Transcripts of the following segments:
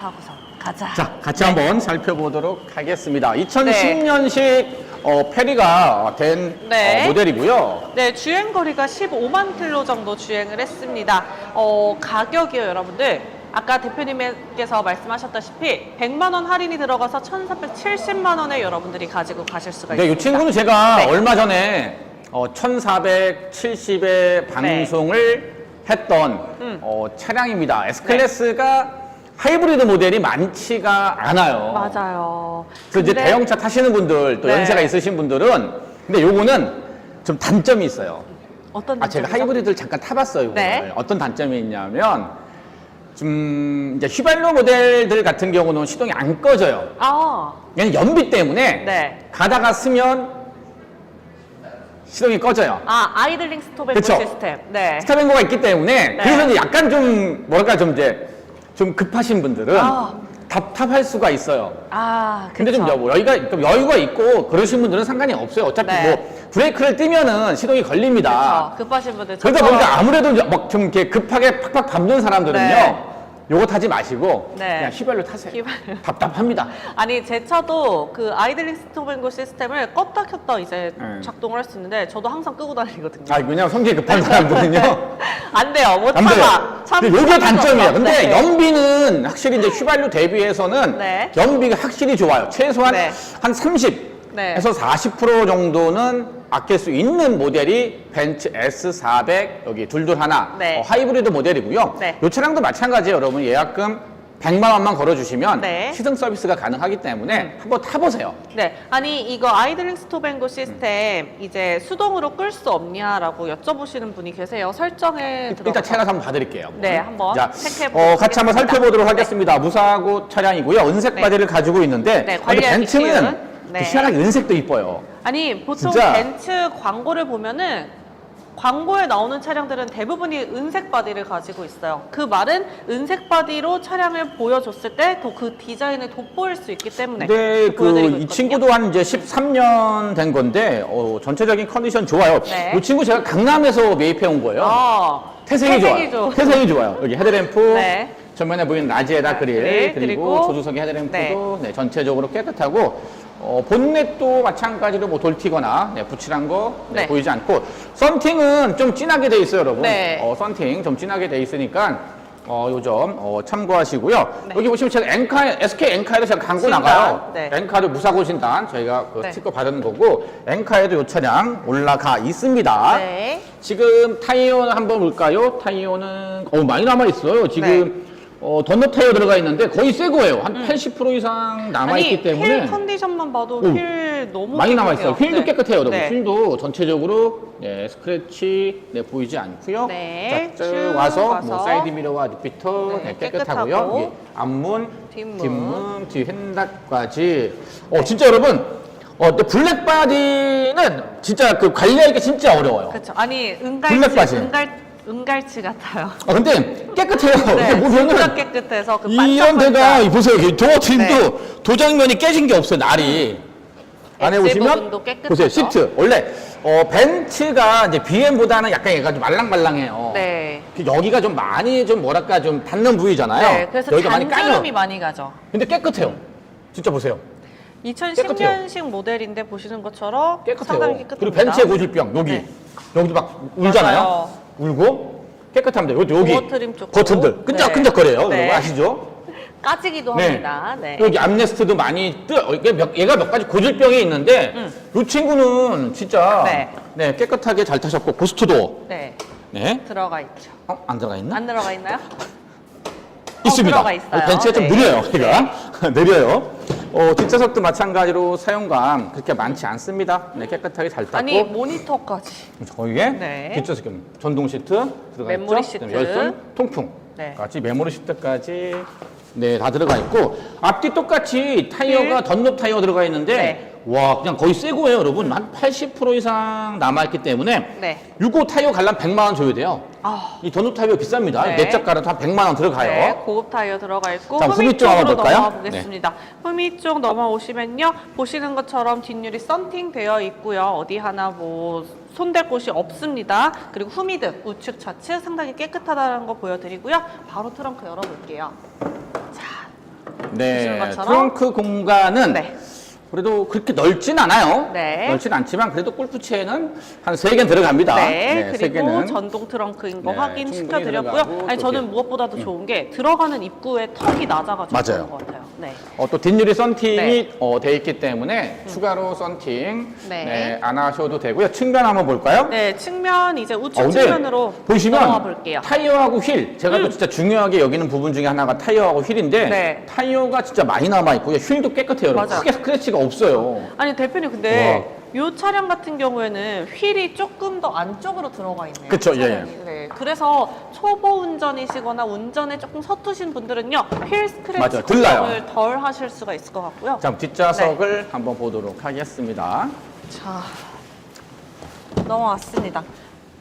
하고서 가자. 자, 같이 한번 살펴보도록 하겠습니다. 2010년식 어, 페리가 된 네. 어, 모델이고요. 네, 주행 거리가 15만 킬로 정도 주행을 했습니다. 어, 가격이요, 여러분들. 아까 대표님께서 말씀하셨다시피 100만 원 할인이 들어가서 1,470만 원에 여러분들이 가지고 가실 수가 이 있습니다. 친구는 제가 네. 얼마 전에 어, 1470의 방송을 했던 음. 어, 차량입니다. S클래스가 하이브리드 모델이 많지가 않아요. 맞아요. 그래서 이제 근데- 대형차 타시는 분들 또 네. 연세가 있으신 분들은 근데 요거는 좀 단점이 있어요. 어떤 아, 제가 단점이죠? 하이브리드를 잠깐 타봤어요. 이거를. 네. 어떤 단점이 있냐면 좀 이제 휘발유 모델들 같은 경우는 시동이 안 꺼져요. 아, 얘는 연비 때문에 네. 가다가 쓰면 시동이 꺼져요. 아, 아이들링 스톱 앤 그쵸. 시스템. 네. 스타뱅고가 있기 때문에 네. 그래서 이제 약간 좀 뭐랄까 좀 이제 좀 급하신 분들은 아. 답답할 수가 있어요. 아, 근데 좀 그쵸. 여, 여유가 좀 여유가 있고 그러신 분들은 상관이 없어요. 어차피 네. 뭐 브레이크를 띄면은 시동이 걸립니다. 그쵸. 급하신 분들. 그러다 보니까 아무래도 막 좀 이렇게 급하게 팍팍 밟는 사람들은요. 네. 요거 타지 마시고 네. 그냥 휘발유 타세요. 휘발유. 답답합니다. 아니 제 차도 그 아이들링 스톱앤고 시스템을 껐다 켰다 이제 네. 작동을 할 수 있는데 저도 항상 끄고 다니거든요. 아, 왜냐면 성격이 급한 사람들은요. 안 돼요. 못안 돼요. 참아. 참. 근데 요게 참을 수 단점이에요. 없어. 근데 네. 연비는 확실히 이제 휘발유 대비해서는 네. 연비가 확실히 좋아요. 최소한 네. 한 30 네. 40% 정도는 아낄 수 있는 모델이 벤츠 S400 여기 둘둘 하나 네. 어, 하이브리드 모델이고요. 네. 이 차량도 마찬가지예요, 여러분. 예약금 100만 원만 걸어주시면 네. 음. 시승 서비스가 가능하기 때문에 한번 타보세요. 네, 아니 이거 아이들링 스톱앤고 시스템 이제 수동으로 끌 수 없냐라고 여쭤보시는 분이 계세요. 설정에 들어가서 일단 차량 한번 봐드릴게요. 네, 한번 자, 체크해보도록 어, 같이 한번 하겠습니다. 살펴보도록 하겠습니다. 무사고 차량이고요. 은색 네. 바디를 가지고 있는데 네, 아, 관리하기 벤츠는 쉬운. 네. 희한하게 은색도 이뻐요. 아니 보통 진짜. 벤츠 광고를 보면은 광고에 나오는 차량들은 대부분이 은색 바디를 가지고 있어요. 그 말은 은색 바디로 차량을 보여줬을 때 더 그 디자인을 돋보일 수 있기 때문에 근데 그 보여드리고 이 있거든요. 친구도 한 이제 13년 된 건데 어, 전체적인 컨디션 좋아요. 네. 이 친구 제가 강남에서 매입해 온 거예요. 아, 태생이, 태생이 좋아요. 좋- 태생이 좋아요. 여기 헤드램프, 네. 전면에 보이는 라지에다 그릴, 그릴, 그리고, 그리고 조수석의 헤드램프도 네, 전체적으로 깨끗하고 어, 본넷도 마찬가지로 뭐 돌튀거나 네, 붙이란 거 네, 네. 보이지 않고 썬팅은 좀 진하게 돼 있어요, 여러분. 네. 어, 썬팅 좀 진하게 돼 있으니까 어, 요점 어, 참고하시고요. 네. 여기 보시면 제가 엔카, SK 엔카에도 제가 광고 진단, 나가요. 네. 엔카도 무사고 진단 저희가 그 네. 스티커 받은 거고 엔카에도 이 차량 올라가 있습니다. 네. 지금 타이어는 한번 볼까요? 타이어는 어, 많이 남아 있어요. 지금 네. 어, 던너 타이어 들어가 있는데 거의 새 거예요. 한 80% 이상 남아 있기 음. 아니 때문에 휠 컨디션만 봐도 오, 휠 너무 많이 남아 있어요. 깨끗해요. 휠도 네. 깨끗해요, 여러분. 네. 휠도 전체적으로 네, 스크래치 네, 보이지 않고요. 네, 자, 쭉 쭉 와서, 와서. 뭐 사이드 미러와 리피터 네, 네, 깨끗하고요. 깨끗하고. 이게 앞문, 뒷문. 뒷문, 뒤 핸닥까지. 어, 진짜 여러분. 어, 근데 블랙 바디는 진짜 그 관리하기 진짜 어려워요. 그렇죠. 아니 블랙 은갈치 바지. 은갈 은갈치 같아요. 아, 근데 깨끗해요. 네, 근데 보면은 진짜 깨끗해서 그 이런 데가 반짝반짝. 이 보세요. 이 도어 트림도 네. 도장면이 깨진 게 없어요. 날이. 안에 엣지 보시면 부분도 깨끗하죠. 보세요. 시트. 원래 어, 벤츠가 이제 BM보다는 약간 얘가 좀 말랑말랑해요. 네. 그 여기가 좀 많이 좀 뭐랄까 좀 닿는 부위잖아요. 네, 그래서 여기가 많이 까요. 잔주름이 많이 가죠. 근데 깨끗해요. 진짜 보세요. 2010년식 모델인데 보시는 것처럼 깨끗해요. 상당히 깨끗합니다. 그리고 벤츠의 고질병 여기 네. 여기도 막 울잖아요. 맞아요. 울고 깨끗합니다. 여기 여기 트림. 버튼들 끈적끈적거려요. 네. 여러분 아시죠? 까지기도 네. 합니다. 네. 여기 암레스트도 많이 뜨. 몇, 얘가 몇 가지 고질병이 있는데 이 친구는 진짜 음. 네. 네. 깨끗하게 잘 타셨고 고스트도 네. 네. 들어가 있죠. 어, 안 들어가 있나? 안 들어가 있나요? 있습니다. 들어가 있어요. 벤츠가 좀 네. 느려요. 얘가 느려요. 어, 뒷좌석도 마찬가지로 사용감 그렇게 많지 않습니다. 네, 깨끗하게 잘 탔고 아니 모니터까지. 저기에 네. 뒷좌석 전동 시트 들어가 메모리 있죠. 시트. 그다음에 열선 통풍 네. 같이 메모리 시트까지 네 다 들어가 있고 앞뒤 똑같이 타이어가 네. 던롭 타이어 들어가 있는데 네. 와 그냥 거의 새 거예요 여러분 한 80% 이상 남아 있기 때문에 네. 요거 타이어 갈라면 100만 원 줘야 돼요. 아. 이 던롭 타이어 비쌉니다. 네. 넷짝 갈아도 한 100만 원 들어가요. 네, 고급 타이어 들어가 있고 자, 흠이 후미 쪽 한번 쪽으로 볼까요? 넘어가 보겠습니다. 흠이 쪽 넘어오시면요. 보시는 것처럼 뒷유리 썬팅 되어 있고요. 어디 하나 뭐 손댈 곳이 없습니다. 그리고 후미등 우측 좌측 상당히 깨끗하다는 거 보여드리고요. 바로 트렁크 열어볼게요. 자, 네, 보시는 것처럼 트렁크 공간은 네. 그래도 그렇게 넓진 않아요. 네. 넓진 않지만 그래도 골프채는 한 세 개는 들어갑니다. 네, 세 그리고 개는. 전동 트렁크인 거 네, 확인 충분히 시켜드렸고요. 들어가고 아니 또 저는 이렇게. 음. 무엇보다도 좋은 게 들어가는 입구에 턱이 낮아가지고 맞아요. 좋은 것 같아요. 네. 어, 또 뒷유리 썬팅이 네. 어, 돼 있기 때문에 추가로 썬팅 네. 네, 안 하셔도 되고요. 측면 한번 볼까요? 네, 측면 이제 우측 어, 근데 측면으로 보시면 볼게요. 타이어하고 휠 제가 또 진짜 중요하게 여기는 부분 중에 하나가 타이어하고 휠인데 네. 타이어가 진짜 많이 남아 있고요 휠도 깨끗해요 여러분 맞아요. 크게 스크래치가 없어요 아니 대표님 근데 이 차량 같은 경우에는 휠이 조금 더 안쪽으로 들어가 있네요. 그쵸, 예, 차량이. 네. 그래서 초보 운전이시거나 운전에 조금 서투신 분들은요 휠 스크래치 맞아요. 걱정을 덜 하실 수가 있을 것 같고요. 자 뒷좌석을 네. 한번 보도록 하겠습니다 자, 넘어왔습니다.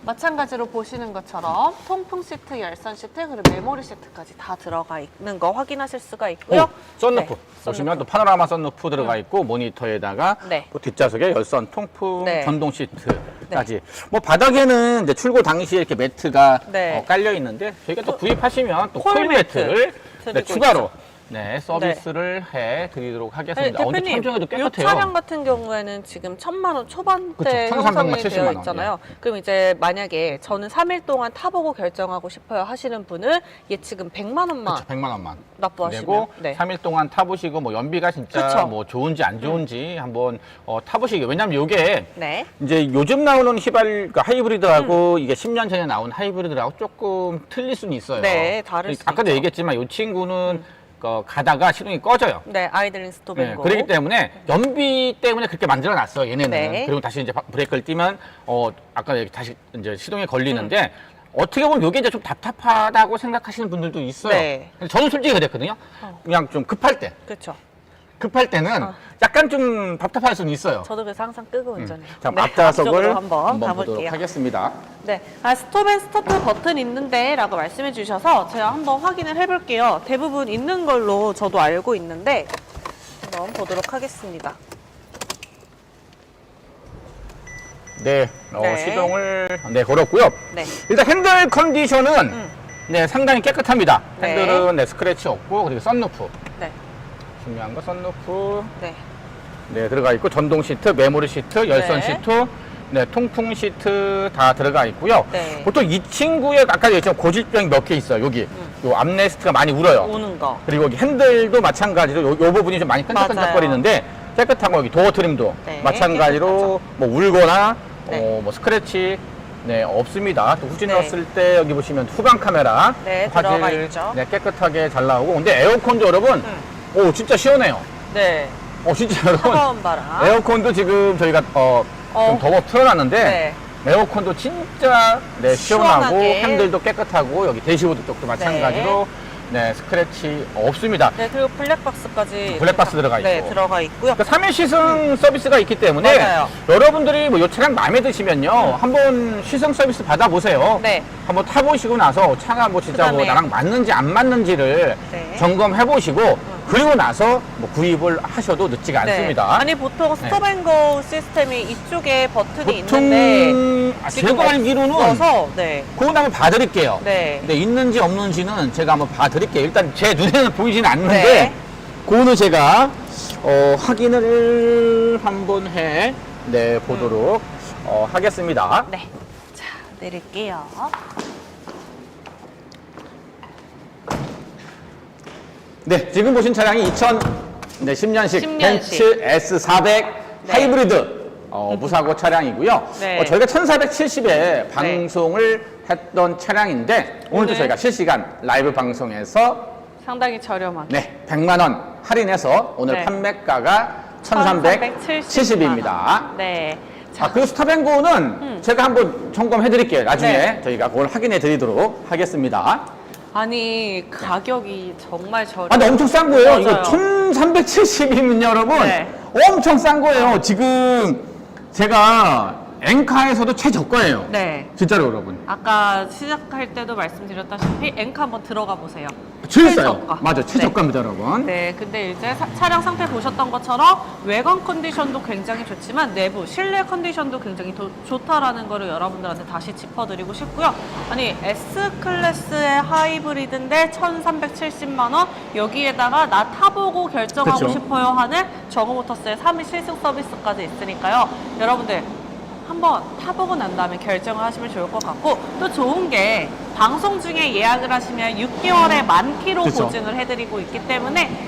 마찬가지로 보시는 것처럼 통풍 시트, 열선 시트, 그리고 메모리 시트까지 다 들어가 있는 거 확인하실 수가 있고요. 오, 썬루프 네, 보시면 또 파노라마 썬루프 들어가 있고 모니터에다가 네. 또 뒷좌석에 열선 통풍 네. 전동 시트까지 뭐 바닥에는 이제 출고 당시에 이렇게 매트가 네. 어, 깔려 있는데 저희가 또 구입하시면 또 콜 콜 매트 매트를 네, 드리고 추가로 네 서비스를 해 드리도록 아니, 하겠습니다. 어, 근데 대표님, 이 깨끗해요. 차량 같은 경우에는 지금 천만 원 초반대 그쵸, 1300만, 형성이 70만 되어 원, 있잖아요. 그럼 이제 만약에 저는 3일 동안 타보고 결정하고 싶어요 하시는 분은 예치금 100만 원만 그렇죠. 100만 원만 납부하시면 네. 3일 동안 타보시고 뭐 연비가 진짜 그쵸. 뭐 좋은지 안 좋은지 한번 어, 타보시기 왜냐면 이게 네. 이제 요즘 나오는 휘발 그러니까 하이브리드하고 이게 10년 전에 나온 하이브리드하고 조금 틀릴 수는 있어요. 네, 다를 수 아까도 있죠. 얘기했지만 이 친구는 어, 가다가 시동이 꺼져요. 네, 아이들링 네, 스톱이고. 그렇기 때문에 연비 때문에 그렇게 만들어 놨어요. 얘네는. 네. 그리고 다시 이제 바- 브레이크를 띄면 어 아까 얘기 다시 이제 시동에 걸리는데 어떻게 보면 이게 이제 좀 답답하다고 생각하시는 분들도 있어요. 네. 근데 저는 솔직히 그랬거든요. 어. 그냥 좀 급할 때, 그렇죠. 급할 때는 어. 약간 좀 답답할 수는 있어요. 저도 그래서 항상 끄고 운전해요. 음. 자, 네, 앞좌석을 앞쪽으로 한번, 한번 가볼게요. 보도록 하겠습니다. 네, 아, 스톱 앤 스타트 버튼 있는데 라고 말씀해 주셔서 제가 한번 확인을 해볼게요. 대부분 있는 걸로 저도 알고 있는데 한번 보도록 하겠습니다. 네, 어, 네. 시동을 네 걸었고요. 네, 일단 핸들 컨디션은 음. 네 상당히 깨끗합니다. 네. 핸들은 네, 스크래치 없고 그리고 썬루프 네, 중요한 거 썬루프 네, 네 들어가 있고 전동 시트, 메모리 시트, 열선 네. 시트, 네 통풍 시트 다 들어가 있고요. 네. 보통 이 친구의 아까 얘기했지만 고질병이 몇개 있어요. 여기 요 암레스트가 많이 울어요. 오는 거. 그리고 여기 핸들도 마찬가지로 요, 요 부분이 좀 많이 끈적끈적거리는데 깨끗한 거 여기 도어 트림도 네, 마찬가지로 뭐 울거나 네. 어, 뭐 스크래치 네 없습니다. 또 후진 네. 넣었을 때 여기 보시면 후방 카메라 네, 들어가 있죠. 네, 깨끗하게 잘 나오고 근데 에어컨도 여러분 음. 오 진짜 시원해요. 네, 어 진짜 여러분 차가운 바람. 에어컨도 지금 저희가 어, 어. 좀 더워 틀어놨는데 네, 에어컨도 진짜 네, 시원하고 시원하게. 핸들도 깨끗하고 여기 대시보드 쪽도 마찬가지로 네, 스크래치 없습니다. 네, 그리고 블랙박스까지. 블랙박스 들어가 네, 있고. 들어가 있고요. 그러니까 3일 시승 서비스가 있기 때문에 맞아요. 여러분들이 뭐이 차량 마음에 드시면요 한번 시승 서비스 받아보세요. 네, 한번 타보시고 나서 차가 뭐 진짜 뭐 그다음에- 나랑 맞는지 안 맞는지를 네. 점검해 보시고 그리고 나서 뭐 구입을 하셔도 늦지가 네. 않습니다. 아니 보통 스톱앤고 시스템이 이쪽에 버튼이 있는데 아, 지금 제가 알기로는 없어서 네, 그건 한번 봐드릴게요. 네. 근데 있는지 없는지는 제가 한번 봐드릴게요. 일단 제 눈에는 보이지는 않는데 네. 그거는 제가 어, 확인을 한번 해 네, 보도록 어, 하겠습니다. 네. 자, 내릴게요. 네, 지금 보신 차량이 2010년식 10년식. 벤츠 S400 네. 하이브리드 어, 무사고 차량이고요. 네. 어, 저희가 1470에 방송을 했던 차량인데 오늘도 오늘. 저희가 실시간 라이브 방송에서 상당히 저렴하게. 네, 100만 원 할인해서 오늘 네. 판매가가 1370입니다. 네. 자, 아, 그 스타뱅고는 제가 한번 점검해 드릴게요. 나중에 네. 저희가 그걸 확인해 드리도록 하겠습니다. 아니 가격이 정말 저렴. 아, 근데 엄청 싼 거예요. 이거 맞아요. 1370이면 여러분 네. 엄청 싼 거예요. 지금 제가 엔카에서도 최저가예요. 네. 진짜로 여러분. 아까 시작할 때도 말씀드렸다시피 앵카 한번 들어가 보세요. 제일 싸요. 최저가. 맞아, 네. 최저가입니다, 여러분. 네, 근데 이제 사- 차량 상태 보셨던 것처럼 외관 컨디션도 굉장히 좋지만 내부 실내 컨디션도 굉장히 도- 좋다라는 거를 여러분들한테 다시 짚어드리고 싶고요. 아니 S 클래스의 하이브리드인데 1,370만 원 여기에다가 나 타보고 결정하고 그쵸. 싶어요 하는 정우모터스의 3일 실승 서비스까지 있으니까요. 여러분들 한번 타보고 난 다음에 결정을 하시면 좋을 것 같고 또 좋은 게 방송 중에 예약을 하시면 6개월에 만 킬로 그쵸. 보증을 해드리고 있기 때문에